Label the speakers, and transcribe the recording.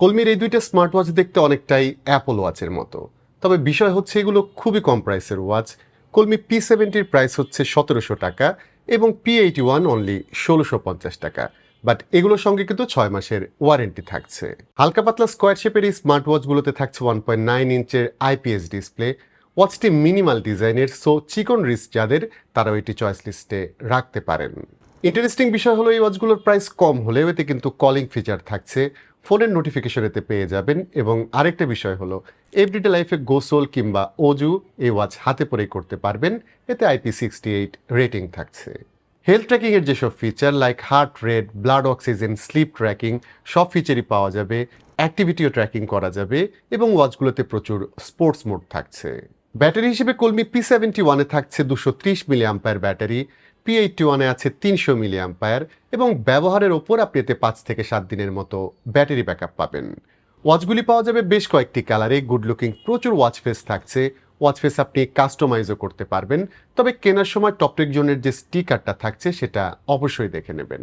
Speaker 1: কলমির এই দুইটা smart watch দেখতে অনেকটাই অ্যাপল ওয়াচের মতো। তবে বিষয় হচ্ছে এগুলো খুবই কম প্রাইসের ওয়াচ কলমি পি সেভেন্টির প্রাইস হচ্ছে সতেরোশো টাকা এবং পি এইটি ওয়ান অনলি ষোলোশো পঞ্চাশ টাকা। বাট এগুলোর সঙ্গে কিন্তু ছয় মাসের ওয়ারেন্টি থাকছে। হালকা পাতলা স্কোয়ার শেপের এই স্মার্ট ওয়াচগুলোতে থাকছে ওয়ান পয়েন্ট নাইন ইঞ্চের আইপিএস ডিসপ্লে ওয়াচটি মিনিমাল ডিজাইনের সো চিকন রিস্ক যাদের, তারাও এটি চয়েস লিস্টে রাখতে পারেন। ইন্টারেস্টিং বিষয় হলো এই ওয়াচগুলোর প্রাইস কম হলেও এতে কিন্তু কলিং ফিচার থাকছে। ফোনের নোটিফিকেশন এতে পেয়ে যাবেন এবং আরেকটা বিষয় হলো এভরিডে লাইফে গোসল কিংবা অজু এই ওয়াচ হাতে পরেই করতে পারবেন, এতে আইপি সিক্সটি এইট রেটিং থাকছে। হেলথ ট্র্যাকিংয়ের যেসব feature like heart rate blood oxygen sleep tracking সব ফিচারই পাওয়া যাবে অ্যাক্টিভিটিও ট্র্যাকিং করা যাবে এবং ওয়াচগুলোতে প্রচুর স্পোর্টস মোড থাকছে। ব্যাটারি হিসেবে কলমি পি সেভেন্টি ওয়ানে থাকছে দুশো ত্রিশ milliampere battery P eighty ওয়ানে আছে তিনশো মিলি অ্যাম্পায়ার এবং ব্যবহারের ওপর আপনি এতে পাঁচ থেকে সাত দিনের মতো ব্যাটারি ব্যাকআপ পাবেন। ওয়াচগুলি পাওয়া যাবে বেশ কয়েকটি কালারে গুড লুকিং প্রচুর ওয়াচ ফেস থাকছে। ওয়াচ ফেস আপনি কাস্টমাইজও করতে পারবেন, তবে কেনার সময় টপটেক জোনের যে স্টিকারটা থাকছে সেটা অবশ্যই দেখে নেবেন।